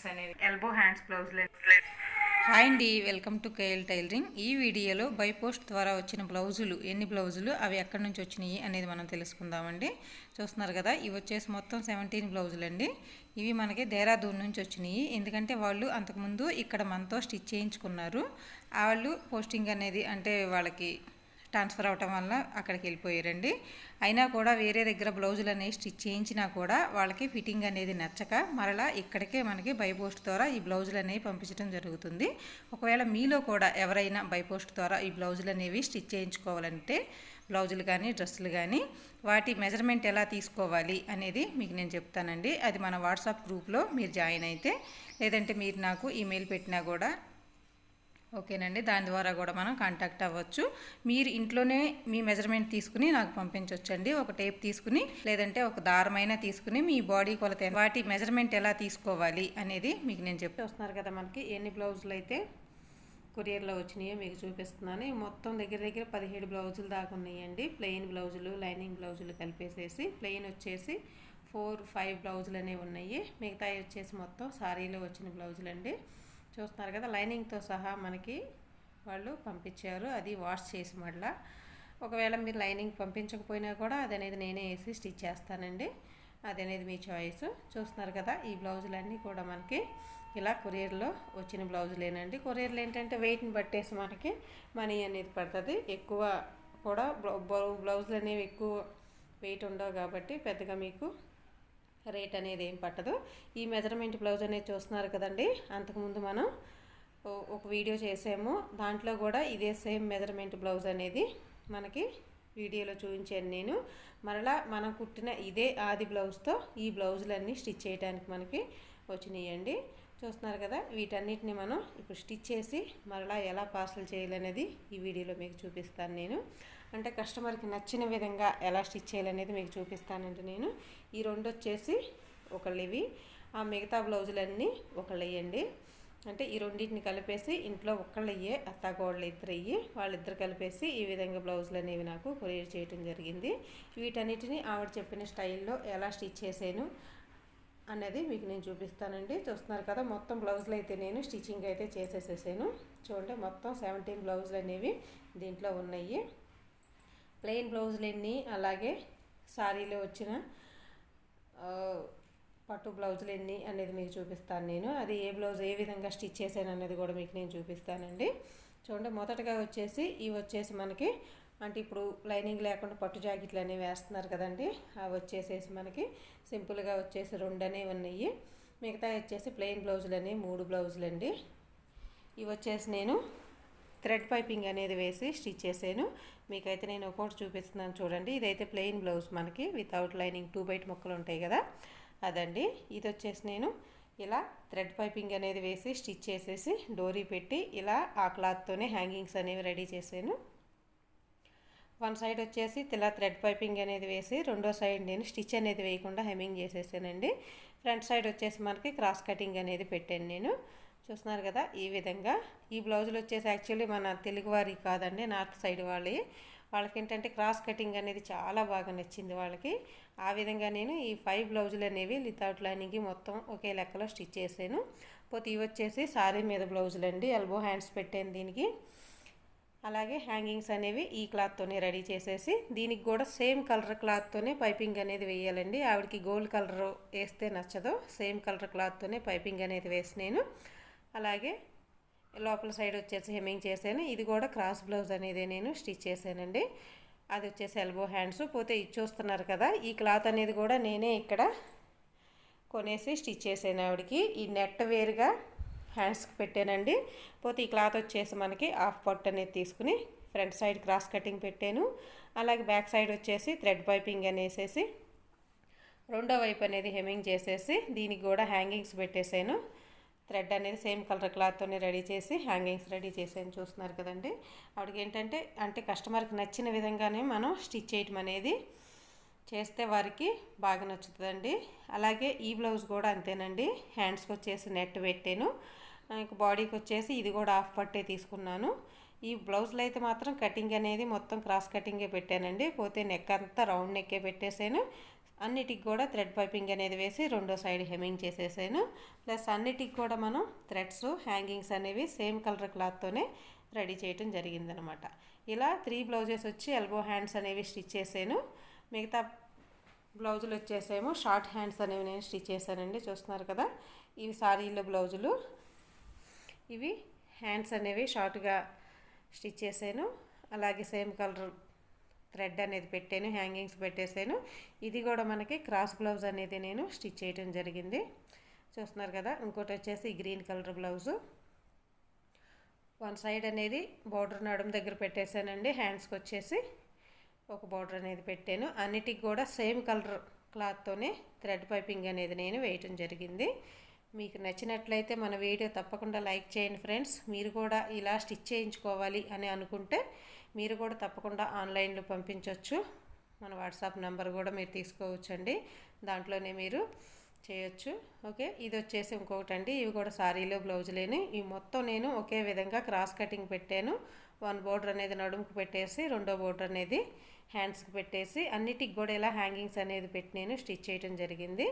Next అనేవి elbow hands బ్లౌజ్లు hi అండి వెల్కమ్ టు కేఎల్ టైలరింగ్. ఈ వీడియోలో బై పోస్ట్ ద్వారా వచ్చిన బ్లౌజులు ఎన్ని బ్లౌజులు అవి ఎక్కడి నుంచి వచ్చినాయి అనేది మనం తెలుసుకుందామండి. చూస్తున్నారు కదా ఇవి వచ్చేసి మొత్తం సెవెంటీన్ బ్లౌజులు అండి ఇవి మనకి దేహరాదూన్ నుంచి వచ్చినాయి. ఎందుకంటే వాళ్ళు అంతకుముందు ఇక్కడ మనతో స్టిచ్ చేయించుకున్నారు. వాళ్ళు పోస్టింగ్ అనేది అంటే వాళ్ళకి ట్రాన్స్ఫర్ అవటం వల్ల అక్కడికి వెళ్ళిపోయారండి. అయినా కూడా వేరే దగ్గర బ్లౌజులు అనేవి స్టిచ్ చేయించినా కూడా వాళ్ళకి ఫిట్టింగ్ అనేది నచ్చక మరలా ఇక్కడికే మనకి బైపోస్ట్ ద్వారా ఈ బ్లౌజులు అనేవి పంపించడం జరుగుతుంది. ఒకవేళ మీలో కూడా ఎవరైనా బైపోస్ట్ ద్వారా ఈ బ్లౌజులు అనేవి స్టిచ్ చేయించుకోవాలంటే బ్లౌజులు కానీ డ్రెస్సులు కానీ వాటి మెజర్మెంట్ ఎలా తీసుకోవాలి అనేది మీకు నేను చెప్తానండి. అది మన వాట్సాప్ గ్రూప్లో మీరు జాయిన్ అయితే లేదంటే మీరు నాకు ఈమెయిల్ పెట్టినా కూడా ఓకేనండి. దాని ద్వారా కూడా మనం కాంటాక్ట్ అవ్వచ్చు. మీరు ఇంట్లోనే మీ మెజర్మెంట్ తీసుకుని నాకు పంపించవచ్చండి ఒక టేప్ తీసుకుని లేదంటే ఒక దారమైనా తీసుకుని మీ బాడీ కొలత వాటి మెజర్మెంట్ ఎలా తీసుకోవాలి అనేది మీకు నేను చెప్తే వస్తున్నారు కదా మనకి. ఎన్ని బ్లౌజులు అయితే కొరియర్లో వచ్చినాయో మీకు చూపిస్తున్నాను. మొత్తం దగ్గర దగ్గర పదిహేడు బ్లౌజులు దాకా ఉన్నాయండి. ప్లెయిన్ బ్లౌజులు లైనింగ్ బ్లౌజులు కలిపేసేసి ప్లెయిన్ వచ్చేసి ఫోర్ ఫైవ్ బ్లౌజులు అనేవి ఉన్నాయి. మిగతాయి వచ్చేసి మొత్తం సారీలో వచ్చిన బ్లౌజులు అండి చూస్తున్నారు కదా లైనింగ్తో సహా మనకి వాళ్ళు పంపించారు. అది వాష్ చేసి మళ్ళా ఒకవేళ మీరు లైనింగ్ పంపించకపోయినా కూడా అది అనేది నేనే వేసి స్టిచ్ చేస్తానండి. అది అనేది మీ చాయిస్. చూస్తున్నారు కదా ఈ బ్లౌజులన్నీ కూడా మనకి ఇలా కొరియర్లో వచ్చిన బ్లౌజులేనండి. కొరియర్లు ఏంటంటే వెయిట్ని బట్టేసి మనకి మనీ అనేది పడుతుంది. ఎక్కువ కూడా బ్లౌజులు అనేవి ఎక్కువ వెయిట్ ఉండవు కాబట్టి పెద్దగా మీకు రేట్ అనేది ఏం పట్టదు. ఈ మెజర్మెంట్ బ్లౌజ్ అనేది చూస్తున్నారు కదండి. అంతకుముందు మనం ఒక వీడియో చేసాము. దాంట్లో కూడా ఇదే సేమ్ మెజర్మెంట్ బ్లౌజ్ అనేది మనకి వీడియోలో చూపించాను నేను. మరలా మనం కుట్టిన ఇదే ఆది బ్లౌజ్తో ఈ బ్లౌజులన్నీ స్టిచ్ చేయడానికి మనకి వచ్చినాయండి. చూస్తున్నారు కదా వీటన్నిటిని మనం ఇప్పుడు స్టిచ్ చేసి మరలా ఎలా పార్సల్ చేయాలనేది ఈ వీడియోలో మీకు చూపిస్తాను నేను. అంటే కస్టమర్కి నచ్చిన విధంగా ఎలా స్టిచ్ చేయాలనేది మీకు చూపిస్తానండి నేను. ఈ రెండు వచ్చేసి ఒకళ్ళు ఇవి ఆ మిగతా బ్లౌజులన్నీ ఒకళ్ళు వేయండి అంటే ఈ రెండింటిని కలిపేసి ఇంట్లో ఒక్కళ్ళు అయ్యే అత్తాకోళ్ళు ఇద్దరు అయ్యి వాళ్ళిద్దరు కలిపేసి ఈ విధంగా బ్లౌజులు అనేవి నాకు కొరియర్ చేయడం జరిగింది. వీటన్నిటిని ఆవిడ చెప్పిన స్టైల్లో ఎలా స్టిచ్ చేసాను అనేది మీకు నేను చూపిస్తానండి. చూస్తున్నారు కదా మొత్తం బ్లౌజులు అయితే నేను స్టిచ్చింగ్ అయితే చేసేసేసాను. చూడండి మొత్తం సెవెంటీన్ బ్లౌజులు అనేవి దీంట్లో ఉన్నాయి. ప్లెయిన్ బ్లౌజులు ఎన్ని అలాగే శారీలో వచ్చిన పట్టు బ్లౌజులు ఎన్ని అనేది మీకు చూపిస్తాను నేను. అది ఏ బ్లౌజ్ ఏ విధంగా స్టిచ్ చేశాను అనేది కూడా మీకు నేను చూపిస్తానండి. చూడండి మొదటగా వచ్చేసి ఇవి వచ్చేసి మనకి అంటే ఇప్పుడు లైనింగ్ లేకుండా పట్టు జాకెట్లు అనేవి వేస్తున్నారు కదండి అవి వచ్చేసేసి మనకి సింపుల్గా వచ్చేసి రెండు అనేవి ఉన్నాయి. మిగతా వచ్చేసి ప్లెయిన్ బ్లౌజులు అనేవి మూడు బ్లౌజులు అండి. ఇవి వచ్చేసి నేను థ్రెడ్ పైపింగ్ అనేది వేసి స్టిచ్ చేశాను. మీకైతే నేను ఒకటి చూపిస్తున్నాను చూడండి. ఇదైతే ప్లెయిన్ బ్లౌజ్ మనకి వితౌట్ లైనింగ్ టూ బైట్ మొక్కలు ఉంటాయి కదా. అదండి. ఇది వచ్చేసి నేను ఇలా థ్రెడ్ పైపింగ్ అనేది వేసి స్టిచ్ చేసేసి డోరీ పెట్టి ఇలా ఆ క్లాత్తోనే హ్యాంగింగ్స్ అనేవి రెడీ చేశాను. వన్ సైడ్ వచ్చేసి ఇలా థ్రెడ్ పైపింగ్ అనేది వేసి రెండో సైడ్ నేను స్టిచ్ అనేది వేయకుండా హెమ్మింగ్ చేసేసానండి. ఫ్రంట్ సైడ్ వచ్చేసి మనకి క్రాస్ కటింగ్ అనేది పెట్టాను నేను. చూస్తున్నారు కదా ఈ విధంగా. ఈ బ్లౌజులు వచ్చేసి యాక్చువల్లీ మన తెలుగువారి కాదండి నార్త్ సైడ్ వాళ్ళే వాళ్ళకి ఏంటంటే క్రాస్ కటింగ్ అనేది చాలా బాగా నచ్చింది వాళ్ళకి. ఆ విధంగా నేను ఈ ఫైవ్ బ్లౌజులు అనేవి వితౌట్ లైనింగ్కి మొత్తం ఒకే లెక్కలో స్టిచ్ చేశాను. పోతే ఇవి వచ్చేసి సారీ మీద బ్లౌజులు అండి ఎల్బో హ్యాండ్స్ పెట్టాను దీనికి. అలాగే హ్యాంగింగ్స్ అనేవి ఈ క్లాత్తోనే రెడీ చేసేసి దీనికి కూడా సేమ్ కలర్ క్లాత్తోనే పైపింగ్ అనేది వేయాలండి. ఆవిడకి గోల్డ్ కలర్ వేస్తే నచ్చదు సేమ్ కలర్ క్లాత్తోనే పైపింగ్ అనేది వేసి నేను అలాగే లోపల సైడ్ వచ్చేసి హెమ్మింగ్ చేశాను. ఇది కూడా క్రాస్ బ్లౌజ్ అనేది నేను స్టిచ్ చేశానండి. అది వచ్చేసి ఎల్బో హ్యాండ్స్. పోతే ఇచ్చొస్తున్నారు కదా ఈ క్లాత్ అనేది కూడా నేనే ఇక్కడ కొనేసి స్టిచ్ చేశాను ఆవిడకి. ఈ నెట్ వేరుగా హ్యాండ్స్కి పెట్టానండి. పోతే ఈ క్లాత్ వచ్చేసి మనకి హాఫ్ పట్ అనేది తీసుకుని ఫ్రంట్ సైడ్ క్రాస్ కటింగ్ పెట్టాను. అలాగే బ్యాక్ సైడ్ వచ్చేసి థ్రెడ్ పైపింగ్ అనేసేసి రెండో వైపు అనేది హెమ్మింగ్ చేసేసి దీనికి కూడా హ్యాంగింగ్స్ పెట్టేశాను. థ్రెడ్ అనేది సేమ్ కలర్ క్లాత్తోనే రెడీ చేసి హ్యాంగింగ్స్ రెడీ చేసాను చూస్తున్నారు కదండి. ఆవిడకి ఏంటంటే అంటే కస్టమర్కి నచ్చిన విధంగానే మనం స్టిచ్ చేయటం అనేది చేస్తే వారికి బాగా నచ్చుతుందండి. అలాగే ఈ బ్లౌజ్ కూడా అంతేనండి. హ్యాండ్స్కి వచ్చేసి నెట్ పెట్టాను. ఇంక బాడీకి వచ్చేసి ఇది కూడా హాఫ్ పట్టే తీసుకున్నాను. ఈ బ్లౌజ్లో అయితే మాత్రం కటింగ్ అనేది మొత్తం క్రాస్ కటింగే పెట్టానండి. పోతే నెక్ అంతా రౌండ్ నెక్కే పెట్టేసాను. అన్నిటికి కూడా థ్రెడ్ పైపింగ్ అనేది వేసి రెండో సైడ్ హెమ్మింగ్ చేసేసాను. ప్లస్ అన్నిటికి కూడా మనం థ్రెడ్స్ హ్యాంగింగ్స్ అనేవి సేమ్ కలర్ క్లాత్తోనే రెడీ చేయటం జరిగిందనమాట. ఇలా త్రీ బ్లౌజెస్ వచ్చి ఎల్బో హ్యాండ్స్ అనేవి స్టిచ్ చేసాను మిగతా బ్లౌజులు వచ్చేసేమో షార్ట్ హ్యాండ్స్ అనేవి నేను స్టిచ్ చేశానండి చూస్తున్నారు కదా. ఇవి సారీలో బ్లౌజులు. ఇవి హ్యాండ్స్ అనేవి షార్ట్గా స్టిచ్ చేశాను. అలాగే సేమ్ కలర్ థ్రెడ్ అనేది పెట్టాను హ్యాంగింగ్స్ పెట్టేశాను ఇది కూడా మనకి క్రాస్ బ్లౌజ్ అనేది నేను స్టిచ్ చేయడం జరిగింది. చూస్తున్నారు కదా ఇంకోటి వచ్చేసి green colour blouse. One side అనేది బార్డర్ నడుము దగ్గర పెట్టేశానండి హ్యాండ్స్కి వచ్చేసి ఒక బార్డర్ అనేది పెట్టాను. అన్నిటికి కూడా సేమ్ కలర్ క్లాత్తోనే థ్రెడ్ పైపింగ్ అనేది నేను వేయటం జరిగింది. మీకు నచ్చినట్లయితే మన వీడియో తప్పకుండా లైక్ చేయండి ఫ్రెండ్స్. మీరు కూడా ఇలా స్టిచ్ చేయించుకోవాలి అని అనుకుంటే మీరు కూడా తప్పకుండా ఆన్లైన్లో పంపించవచ్చు మన వాట్సాప్ నెంబర్ కూడా మీరు తీసుకోవచ్చండి. దాంట్లోనే మీరు చేయొచ్చు. ఓకే? ఇది వచ్చేసి ఇంకొకటి అండి ఇవి కూడా సారీలో బ్లౌజులేని. ఇవి మొత్తం నేను ఒకే విధంగా క్రాస్ కటింగ్ పెట్టాను. వన్ బోర్డర్ అనేది నడుముకు పెట్టేసి రెండో బోర్డర్ అనేది హ్యాండ్స్కి పెట్టేసి అన్నిటికి కూడా ఇలా హ్యాంగింగ్స్ అనేది పెట్టి నేను స్టిచ్ చేయడం జరిగింది.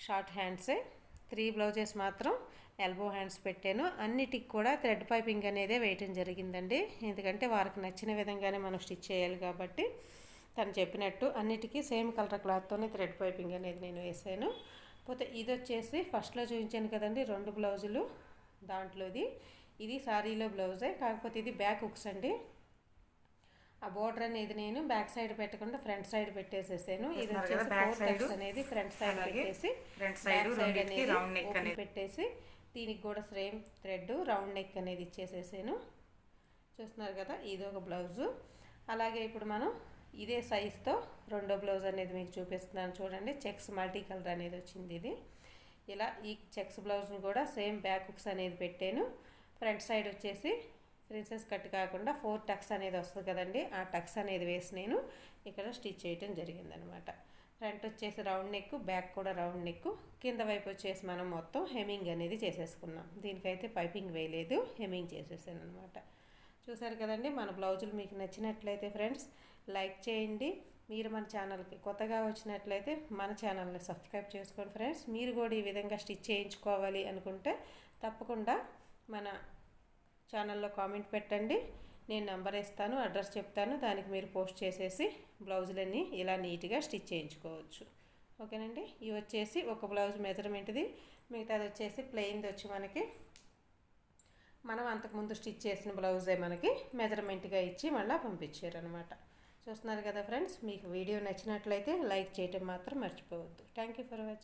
షార్ట్ హ్యాండ్సే. త్రీ బ్లౌజెస్ మాత్రం ఎల్బో హ్యాండ్స్ పెట్టాను. అన్నిటికి కూడా థ్రెడ్ పైపింగ్ అనేది వేయటం జరిగిందండి. ఎందుకంటే వారికి నచ్చిన విధంగానే మనం స్టిచ్ చేయాలి కాబట్టి తను చెప్పినట్టు అన్నిటికీ సేమ్ కలర్ క్లాత్తోనే థ్రెడ్ పైపింగ్ అనేది నేను వేసాను. పోతే ఇది వచ్చేసి ఫస్ట్లో చూపించాను కదండి రెండు బ్లౌజులు దాంట్లోది ఇది సారీలో బ్లౌజే కాకపోతే ఇది బ్యాక్ హుక్స్ అండి. ఆ బోర్డర్ అనేది నేను బ్యాక్ సైడ్ పెట్టకుండా ఫ్రంట్ సైడ్ పెట్టేసేసాను. ఇది వచ్చేసి ఫోర్ టక్స్ అనేది ఫ్రంట్ సైడ్ పెట్టేసి ఫ్రంట్ సైడ్ రెండింటికి రౌండ్ నెక్ అనేది పెట్టేసి దీనికి కూడా సేమ్ థ్రెడ్ రౌండ్ నెక్ అనేది ఇచ్చేసేసాను. చూస్తున్నారు కదా ఇది ఒక బ్లౌజు అలాగే ఇప్పుడు మనం ఇదే సైజ్తో రెండో బ్లౌజ్ అనేది మీకు చూపిస్తున్నాను. చూడండి చెక్స్ మల్టీ కలర్ అనేది వచ్చింది ఇది. ఇలా ఈ చెక్స్ బ్లౌజ్ని కూడా సేమ్ బ్యాక్ హుక్స్ అనేది పెట్టాను. ఫ్రంట్ సైడ్ వచ్చేసి ప్రిన్సెస్ కట్ కాకుండా ఫోర్ టక్స్ అనేది వస్తుంది కదండి. ఆ టక్స్ అనేది వేసి నేను ఇక్కడ స్టిచ్ చేయటం జరిగిందనమాట. ఫ్రంట్ వచ్చేసి రౌండ్ నెక్ బ్యాక్ కూడా రౌండ్ నెక్. కింద వైపు వచ్చేసి మనం మొత్తం హెమింగ్ అనేది చేసేసుకున్నాం. దీనికైతే పైపింగ్ వేయలేదు హెమింగ్ చేసేసాను అనమాట చూసారు కదండి మన బ్లౌజులు మీకు నచ్చినట్లయితే ఫ్రెండ్స్ లైక్ చేయండి. మీరు మన ఛానల్కి కొత్తగా వచ్చినట్లయితే మన ఛానల్ని సబ్స్క్రైబ్ చేసుకోండి ఫ్రెండ్స్. మీరు కూడా ఈ విధంగా స్టిచ్ చేయించుకోవాలి అనుకుంటే తప్పకుండా మన ఛానల్లో కామెంట్ పెట్టండి. నేను నెంబర్ ఇస్తాను అడ్రస్ చెప్తాను. దానికి మీరు పోస్ట్ చేసేసి బ్లౌజులన్నీ ఇలా నీట్గా స్టిచ్ చేయించుకోవచ్చు. ఓకేనండి? ఇవి వచ్చేసి ఒక బ్లౌజ్ మెజర్మెంట్ది. మిగతాది వచ్చేసి ప్లెయిన్ది వచ్చి మనకి మనం అంతకుముందు స్టిచ్ చేసిన బ్లౌజే మనకి మెజర్మెంట్గా ఇచ్చి మళ్ళీ పంపించారు అనమాట చూస్తున్నారు కదా ఫ్రెండ్స్? మీకు వీడియో నచ్చినట్లయితే లైక్ చేయటం మాత్రం మర్చిపోవద్దు. Thank you for watching